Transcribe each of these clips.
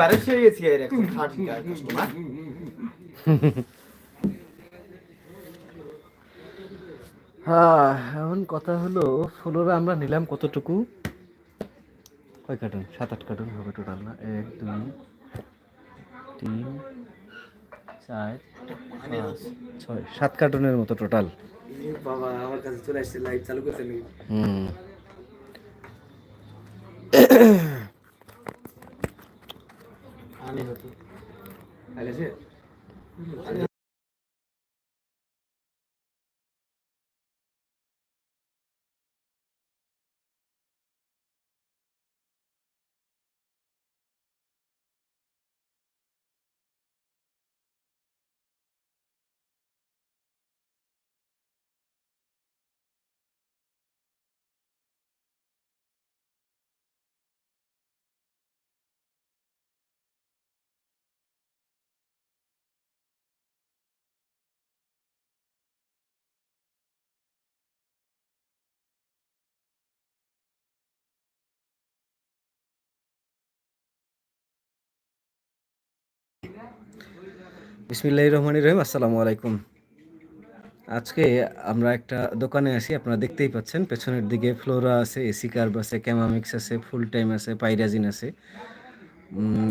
পারে সে এসি এর একজন খাঁটি কাস্টমার হ্যাঁ এখন কথা হলো ফ্লোরা আমরা নিলাম কতটুকু? কয় কার্টুন? সাত আট কার্টুন হবে টোটাল না? এক দুই তিন চার পাঁচ ছয় সাত কার্টুনের মতো টোটাল বাবা আমার কাছে চলে আসছে লাইভ চালু করতে নেই হুম। বিসমিল্লাহ রহমান রহিম, আসসালামু আলাইকুম। আজকে আমরা একটা দোকানে আসি আপনারা দেখতেই পাচ্ছেন, পেছনের দিকে ফ্লোরা আছে এসি কার্ভ আছে, ক্যামামিক্স আছে, ফুল টাইম আছে, পাইরাজিন আছে।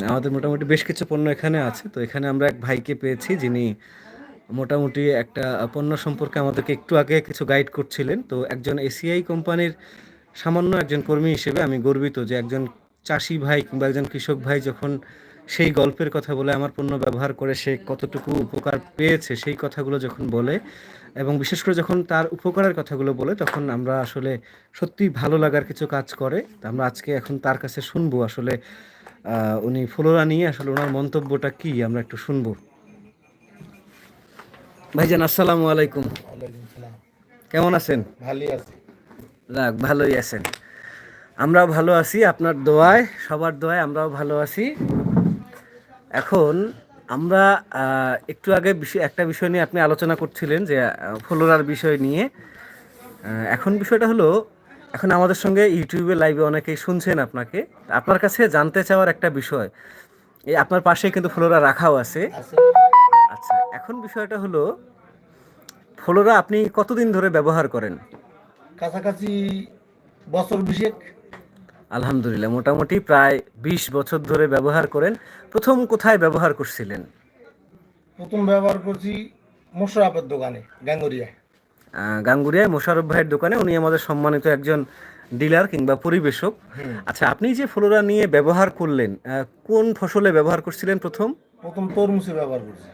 আমাদের মোটামুটি বেশ কিছু পণ্য এখানে আছে, তো এখানে আমরা এক ভাইকে পেয়েছি, যিনি মোটামুটি একটা পণ্য সম্পর্কে আমাদেরকে একটু আগে কিছু গাইড করছিলেন। তো একজন এসিআই কোম্পানির সামান্য একজন কর্মী হিসেবে আমি গর্বিত যে একজন চাষি ভাই কিংবা একজন কৃষক ভাই যখন সেই গল্পের কথা বলে আমার পণ্য ব্যবহার করে সে কতটুকু উপকার পেয়েছে সেই কথাগুলো যখন বলে এবং বিশেষ করে যখন তার উপকারের কথাগুলো বলে তখন আমরা আসলে সত্যি ভালো লাগার কিছু কাজ করে। আমরা আজকে এখন তার কাছে শুনব আসলে উনি ফ্লোরা নিয়ে আসলে ওনার মন্তব্যটা কি আমরা একটু শুনব। ভাইজান আসসালামু আলাইকুম। কেমন আছেন? ভালোই আছে। যাক ভালোই আছেন। আমরাও ভালো আছি আপনার দোয়ায় সবার দোয়ায় আমরাও ভালো আছি। এখন আমরা একটু আগে বিষয় একটা বিষয় নিয়ে আপনি আলোচনা করছিলেন যে ফলোরার বিষয় নিয়ে। এখন বিষয়টা হলো এখন আমাদের সঙ্গে ইউটিউবে লাইভে অনেকেই শুনছেন আপনাকে। আপনার কাছে জানতে চাওয়ার একটা বিষয় এই আপনার পাশে কিন্তু ফলোরা রাখাও আছে। আচ্ছা এখন বিষয়টা হলো ফলোরা আপনি কতদিন ধরে ব্যবহার করেন? কাছাকাছি বছর বিশেক। আলহামদুলিল্লাহ মোটামুটি প্রায় বিশ বছর ধরে ব্যবহার করেন। প্রথম কোথায় ব্যবহার করছিলেন? প্রথম ব্যবহার করছি মোশরাফের দোকানে গাঙ্গুরিয়ায়। গাঙ্গুরিয়ায় মোশারফ ভাইয়ের দোকানে। উনি আমাদের সম্মানিত একজন ডিলার কিংবা পরিবেশক। আচ্ছা আপনি যে ফ্লোরা নিয়ে ব্যবহার করলেন কোন ফসলে ব্যবহার করছিলেন প্রথম? প্রথম তরমুজে ব্যবহার করছি।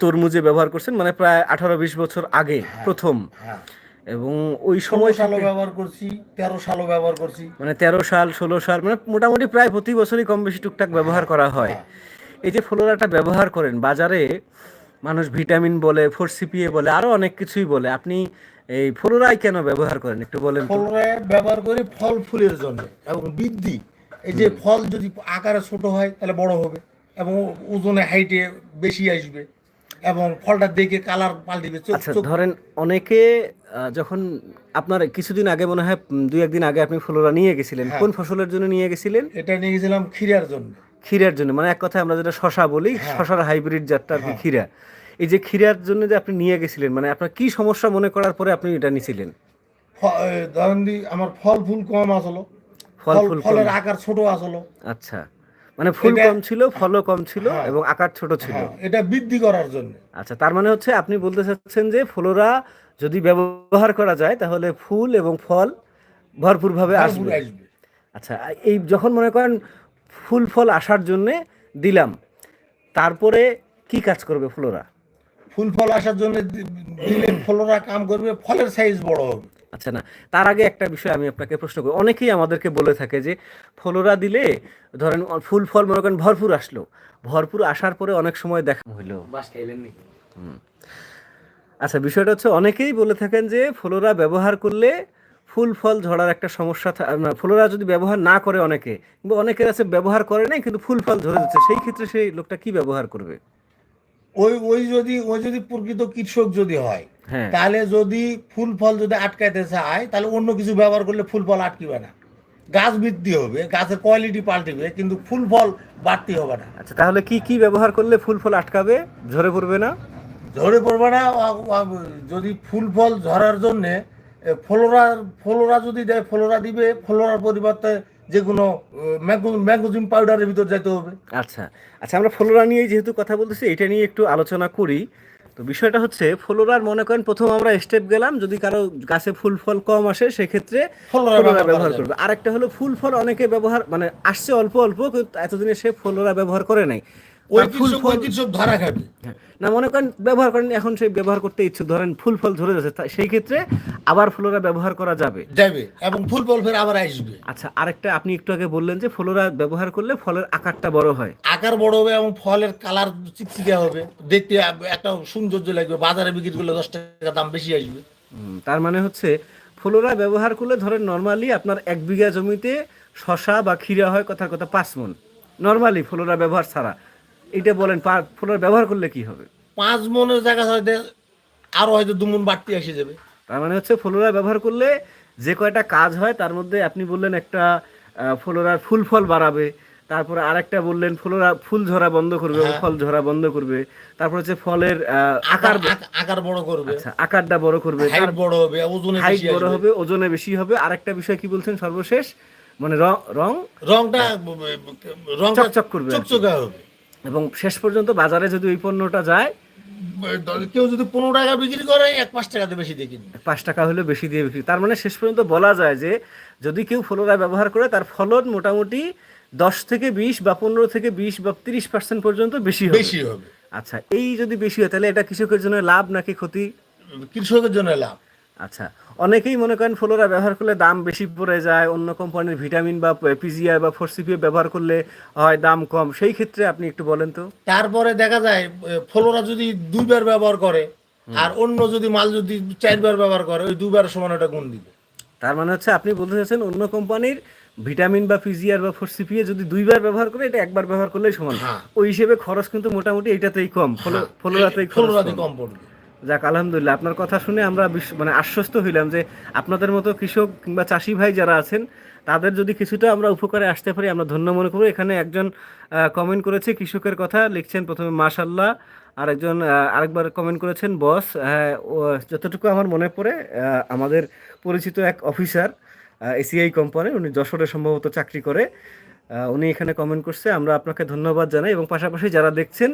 তরমুজে ব্যবহার করছেন মানে প্রায় আঠারো বিশ বছর আগে প্রথম। হ্যাঁ। এবং ওই সময় সালও ব্যবহার করছি তেরো সালও ব্যবহার করছি। মানে তেরো সাল ষোলো সাল মানে মোটামুটি প্রায় প্রতি বছরই কম বেশি টুকটাক ব্যবহার করা হয় এই যে ফ্লোরাটা ব্যবহার করেন বাজারে মানুষ ভিটামিন বলে ফোর সিপিএ বলে আরও অনেক কিছুই বলে আপনি এই ফ্লোরাই কেন ব্যবহার করেন? একটু বলেন। ফলরে ব্যবহার করি ফল ফুলের জন্য এবং বৃদ্ধি। এই যে ফল যদি আকারে ছোট হয় তাহলে বড় হবে এবং ওজনে হাইটে বেশি আসবে। এবং ফলটা দেখে কালার পাল্টিবে আচ্ছা ধরেন অনেকে যখন আপনার কিছুদিন আগে মনে হয় দুই একদিন আগে আপনি ফ্লোরা নিয়ে গেছিলেন কোন ফসলের জন্য নিয়ে গেছিলেন? এটা নিয়ে গেছিলাম ক্ষীরার জন্য। ক্ষীরার জন্য মানে এক কথায় আমরা যেটা শশা বলি শশার হাইব্রিড জাতটা আর কি ক্ষীরা। এই যে ক্ষীরার জন্য যে আপনি নিয়ে গেছিলেন মানে আপনার কি সমস্যা মনে করার পরে আপনি এটা নিয়েছিলেন ধরেন আমার ফল ফুল কম আসলো। ফল ফুল ফলের আকার ছোট আসলো। আচ্ছা। মানে ফুল কম ছিল ফলও কম ছিল এবং আকার ছোট ছিল। হ্যাঁ এটা বৃদ্ধি করার জন্য। আচ্ছা তার মানে হচ্ছে আপনি বলতে চাচ্ছেন যে ফ্লোরা যদি ব্যবহার করা যায় তাহলে ফুল এবং ফল ভরপুরভাবে আসবে। আসবে। আচ্ছা এই যখন মনে করেন ফুল ফল আসার জন্যে দিলাম তারপরে কি কাজ করবে ফ্লোরা? ফুল ফল আসার জন্য দিলে ফলরা কাম করবে ফলের সাইজ বড় হবে। আচ্ছা না তার আগে একটা বিষয় আমি আপনাকে প্রশ্ন করি। অনেকেই আমাদেরকে বলে থাকে যে ফলোরা দিলে ধরেন ফুল ফল মনে করেন ভরপুর আসলো। ভরপুর আসার পরে অনেক সময় দেখা হইল। বাস আচ্ছা বিষয়টা হচ্ছে অনেকেই বলে থাকেন যে ফ্লোরা ব্যবহার করলে ফুল ফল ঝরার একটা সমস্যা ফ্লোরা যদি ব্যবহার না করে অনেকে কিংবা অনেকের আছে ব্যবহার করে নাই কিন্তু ফুল ফল ঝরে যাচ্ছে সেই ক্ষেত্রে সেই লোকটা কি ব্যবহার করবে? ওই ওই যদি ওই যদি প্রকৃত কৃষক যদি হ্যাঁ তাহলে যদি ফুল ফল যদি আটকাইতে চায় তাহলে অন্য কিছু ব্যবহার করলে ফুল ফল আটকিবে না। গাছ বৃদ্ধি হবে গাছের কোয়ালিটি পাল্টিবে কিন্তু ফুল ফল বাড়তি হবে না। আচ্ছা তাহলে কি কি ব্যবহার করলে ফুল ফল আটকাবে? ঝরে পড়বে না? ঝরে পড়বে না যদি ফুল ফল ঝরার জন্যে ফলোরা ফলোরা যদি দেয় ফলোরা দিবে ফলোরার পরিবর্তে যে কোনো ম্যাঙ্গোজিম পাউডারের ভিতর যেতে হবে। আচ্ছা আচ্ছা আমরা ফ্লোরা নিয়ে যেহেতু কথা বলতেছি এটা নিয়ে একটু আলোচনা করি। তো বিষয়টা হচ্ছে ফ্লোরার মনে করেন প্রথম আমরা স্টেপ গেলাম যদি কারও গাছে ফুল ফল কম আসে সেক্ষেত্রে ফ্লোরা ব্যবহার করবে। আরেকটা হলো ফুল ফল অনেকে ব্যবহার মানে আসছে অল্প অল্প কিন্তু এতদিনে সে ফলোরা ব্যবহার করে নাই। ধরা খাবে। হ্যাঁ, না মনে করেন ব্যবহার করেন এখন সেই ব্যবহার করতে ইচ্ছুক ধরেন ফুল ফল ধরে যাচ্ছে সেই ক্ষেত্রে আবার ফ্লোরা ব্যবহার করা যাবে। যাবে এবং ফুল ফল ফের আবার আসবে। আচ্ছা আরেকটা আপনি একটু আগে বললেন যে ফ্লোরা ব্যবহার করলে ফলের আকারটা বড় হয়। আকার বড় হবে এবং ফলের কালার চিকচিকে হবে। দেখতে একটা সৌন্দর্য লাগবে বাজারে বিক্রি করলে দশ টাকা দাম বেশি আসবে। তার মানে হচ্ছে ফ্লোরা ব্যবহার করলে ধরেন নর্মালি আপনার এক বিঘা জমিতে শশা বা ক্ষীরা হয় কথার কথা পাঁচ মন নর্মালি ফ্লোরা ব্যবহার ছাড়া। এটা বলেন পা- ব্যবহার করলে কি হবে? পাঁচ মনের জায়গা হয়তো আরও হয়তো দুমন বাড়তি এসে যাবে। তার মানে হচ্ছে ফ্লোরা ব্যবহার করলে যে কয়টা কাজ হয় তার মধ্যে আপনি বললেন একটা ফ্লোরার ফুল ফল বাড়াবে তারপরে আরেকটা বললেন ফ্লোরা ফুল ঝরা বন্ধ করবে ফল ঝরা বন্ধ করবে তারপর হচ্ছে ফলের আকার আকার বড় করবে। আচ্ছা আকারটা বড় করবে হাইট বড় হবে ওজনে হাইট বেশি বড় হবে ওজনে বেশি হবে। আরেকটা বিষয় কি বলছেন সর্বশেষ? মানে র- রং? রংটা রংটা চকচক করবে চকচকে হবে। এবং শেষ পর্যন্ত বাজারে যদি ওই পণ্যটা যায় কেউ যদি পনেরো টাকা বিক্রি করে এক পাঁচ টাকাতে বেশি দেখিনি পাঁচ টাকা হলে বেশি দিয়ে বিক্রি। তার মানে শেষ পর্যন্ত বলা যায় যে যদি কেউ ফলোরা ব্যবহার করে তার ফলন মোটামুটি দশ থেকে বিশ বা পনেরো থেকে বিশ বা তিরিশ পার্সেন্ট পর্যন্ত বেশি বেশি হবে। আচ্ছা এই যদি বেশি হয় তাহলে এটা কৃষকের জন্য লাভ নাকি ক্ষতি? কৃষকের জন্য লাভ। আচ্ছা অনেকেই মনে করেন ফ্লোরা ব্যবহার করলে দাম বেশি পড়ে যায় অন্য কোম্পানির ভিটামিন বা পিজিআই বা ফোরসিপিও ব্যবহার করলে হয় দাম কম। সেই ক্ষেত্রে আপনি একটু বলেন তো। তারপরে দেখা যায় ফলোরা যদি দুইবার ব্যবহার করে আর অন্য যদি মাল যদি চারবার ব্যবহার করে ওই দুবার সমান একটা গুণ দিবে। তার মানে হচ্ছে আপনি বলতে চাচ্ছেন অন্য কোম্পানির ভিটামিন বা পিজিআর বা ফোরসিপিএ যদি দুইবার ব্যবহার করে এটা একবার ব্যবহার করলেই সমান। হ্যাঁ। ওই হিসেবে খরচ কিন্তু মোটামুটি এটাতেই কম ফলো- ফলোরাতেই খরচ ফলোরাতে কম। কম পড়বে। যাক, আলহামদুলিল্লাহ। আপনার কথা শুনে আমরা মানে আশ্বস্ত হইলাম যে আপনাদের মতো কৃষক কিংবা চাষি ভাই যারা আছেন, তাদের যদি কিছুটা আমরা উপকারে আসতে পারি, আমরা ধন্য মনে করব। এখানে একজন কমেন্ট করেছে, কৃষকের কথা লিখছেন প্রথমে মাশাল্লাহ আর একজন আরেকবার কমেন্ট করেছেন, বস যতটুকু আমার মনে পড়ে আমাদের পরিচিত এক অফিসার এসিআই কোম্পানি উনি যশোরে সম্ভবত চাকরি করে। উনি এখানে কমেন্ট করছে। আমরা আপনাকে ধন্যবাদ জানাই এবং পাশাপাশি যারা দেখছেন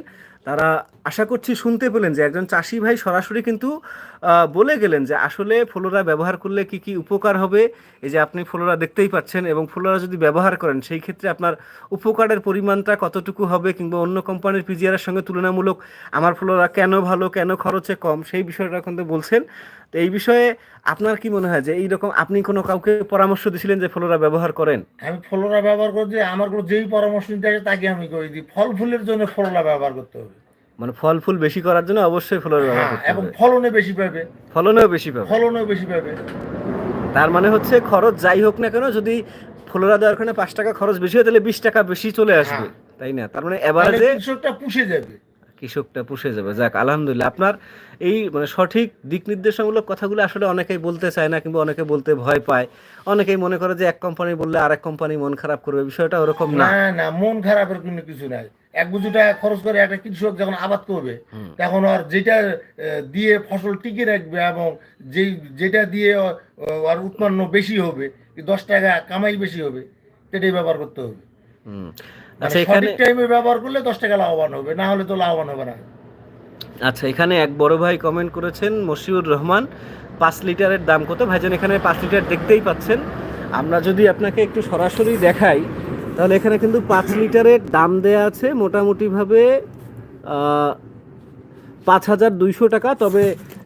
তারা আশা করছি শুনতে পেলেন যে একজন চাষি ভাই সরাসরি কিন্তু বলে গেলেন যে আসলে ফ্লোরা ব্যবহার করলে কি কি উপকার হবে। এই যে আপনি ফ্লোরা দেখতেই পাচ্ছেন এবং ফ্লোরা যদি ব্যবহার করেন, সেই ক্ষেত্রে আপনার উপকারের পরিমাণটা কতটুকু হবে কিংবা অন্য কোম্পানির পিজিআরের সঙ্গে তুলনামূলক আমার ফ্লোরা কেন ভালো, কেন খরচে কম, সেই বিষয়টা কিন্তু বলছেন। তো এই বিষয়ে আপনার কি মনে হয় যে এইরকম আপনি কোনো কাউকে পরামর্শ দিয়েছিলেন যে ফ্লোরা ব্যবহার করেন? আমি ফলোরা ব্যবহার করছি আমার যেই পরামর্শ নিতে তাকে আমি করে দিই ফল ফুলের জন্য ফলোরা ব্যবহার করতে হবে। মানে ফল ফুল বেশি করার জন্য অবশ্যই ফলের ব্যবহার হ্যাঁ করতে এবং ফলনে বেশি পাবে। ফলনেও বেশি পাবে। ফলনেও বেশি পাবে। তার মানে হচ্ছে খরচ যাই হোক না কেন যদি ফ্লোরা দেওয়ার কারণে পাঁচ টাকা খরচ বেশি হয় তাহলে বিশ টাকা বেশি চলে আসবে তাই না? তার মানে এভারেজে কৃষকটা পুষে যাবে। কৃষকটা পুষে যাবে। যাক আলহামদুলিল্লাহ। আপনার এই মানে সঠিক দিক নির্দেশনামূলক কথাগুলো আসলে অনেকেই বলতে চায় না কিংবা অনেকে বলতে ভয় পায়। অনেকেই মনে করে যে এক কোম্পানি বললে আরেক কোম্পানি মন খারাপ করবে। বিষয়টা ওরকম না। না না মন খারাপের কোনো কিছু নাই। এক বুঝি টাকা খরচ করে একটা কৃষক যখন আবাদ করবে তখন আর যেটা দিয়ে ফসল টিকে রাখবে এবং যেই যেটা দিয়ে আর উৎপন্ন বেশি হবে দশ টাকা কামাই বেশি হবে সেটাই ব্যবহার করতে হবে। মানে আচ্ছা এখানে টাইমে ব্যবহার করলে দশ টাকা লাভবান হবে না হলে তো লাভবান হবে না। আচ্ছা এখানে এক বড় ভাই কমেন্ট করেছেন মশিউর রহমান পাঁচ লিটারের দাম কত? ভাইজান এখানে পাঁচ লিটার দেখতেই পাচ্ছেন। আমরা যদি আপনাকে একটু সরাসরি দেখাই তাহলে এখানে কিন্তু পাঁচ লিটারের দাম দেয়া আছে মোটামুটিভাবে পাঁচ হাজার দুইশো টাকা। তবে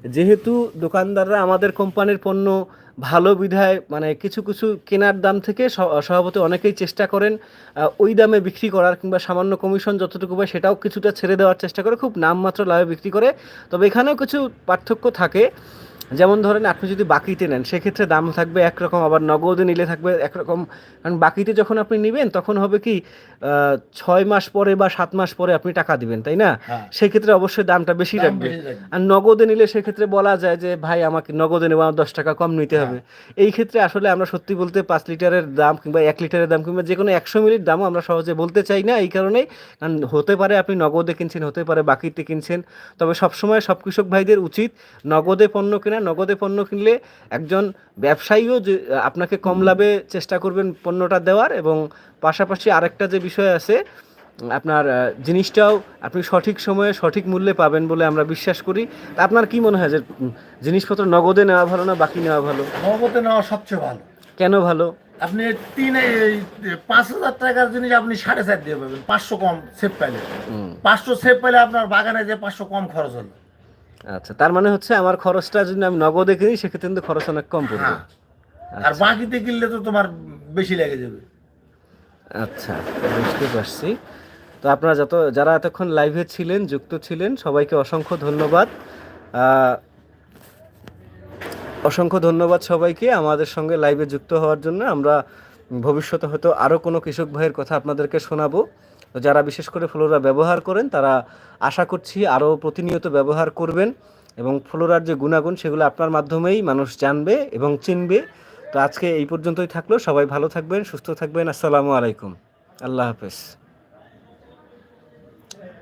যেহেতু দোকানদাররা আমাদের কোম্পানির পণ্য ভালো বিধায় মানে কিছু কিছু কেনার দাম থেকে স- স্বভাবত অনেকেই চেষ্টা করেন ওই দামে বিক্রি করার কিংবা সামান্য কমিশন যতটুকু পায় সেটাও কিছুটা ছেড়ে দেওয়ার চেষ্টা করে, খুব নামমাত্র লাভে বিক্রি করে। তবে এখানেও কিছু পার্থক্য থাকে। যেমন ধরেন আপনি যদি বাকিতে নেন সেক্ষেত্রে দাম থাকবে একরকম আবার নগদে নিলে থাকবে একরকম। কারণ বাকিতে যখন আপনি নেবেন তখন হবে কি ছয় মাস পরে বা সাত মাস পরে আপনি টাকা দিবেন তাই না? হ্যাঁ। সেক্ষেত্রে অবশ্যই দামটা বেশি রাখবে আর নগদে নিলে সেক্ষেত্রে বলা যায় যে ভাই আমাকে নগদে নেওয়া দশ টাকা কম নিতে হবে। এই ক্ষেত্রে আসলে আমরা সত্যি বলতে পাঁচ লিটারের দাম কিংবা এক লিটারের দাম কিংবা যে কোনো একশো মিলির দামও আমরা সহজে বলতে চাই না এই কারণেই। কারণ হতে পারে আপনি নগদে কিনছেন হতে পারে বাকিতে কিনছেন। তবে সবসময় সব কৃষক ভাইদের উচিত নগদে পণ্য কেনা নগদে পণ্য কিনলে একজন ব্যবসায়ীও যে আপনাকে কম লাভে চেষ্টা করবেন পণ্যটা দেওয়ার এবং পাশাপাশি আরেকটা যে বিষয় আছে আপনার জিনিসটাও আপনি সঠিক সময়ে সঠিক মূল্যে পাবেন বলে আমরা বিশ্বাস করি। তা আপনার কি মনে হয় যে জিনিসপত্র নগদে নেওয়া ভালো না বাকি নেওয়া ভালো? নগদে নেওয়া সবচেয়ে ভালো। কেন ভালো? আপনি তিন পাঁচ হাজার টাকার জিনিস আপনি সাড়ে চার দিয়ে পাবেন পাঁচশো কম সেভ পাইলে। পাঁচশো সেভ পাইলে আপনার বাগানে যে পাঁচশো কম খরচ হলো। আচ্ছা তার মানে হচ্ছে আমার খরচটা যদি আমি নগদে কিনি সেক্ষেত্রে কিন্তু খরচ অনেক কম পড়বে। হ্যাঁ। আর বাকিতে কিনলে তো তোমার বেশি লেগে যাবে। আচ্ছা বুঝতে পারছি। তো আপনারা যত যারা এতক্ষণ লাইভে ছিলেন যুক্ত ছিলেন সবাইকে অসংখ্য ধন্যবাদ। অসংখ্য ধন্যবাদ সবাইকে আমাদের সঙ্গে লাইভে যুক্ত হওয়ার জন্য। আমরা ভবিষ্যতে হয়তো আরও কোনো কৃষক ভাইয়ের কথা আপনাদেরকে শোনাবো। তো যারা বিশেষ করে ফ্লোরা ব্যবহার করেন, তারা আশা করছি আরও প্রতিনিয়ত ব্যবহার করবেন এবং ফ্লোরার যে গুণাগুণ, সেগুলো আপনার মাধ্যমেই মানুষ জানবে এবং চিনবে। তো আজকে এই পর্যন্তই থাকল। সবাই ভালো থাকবেন, সুস্থ থাকবেন। আসসালামু আলাইকুম। আল্লাহ হাফেজ।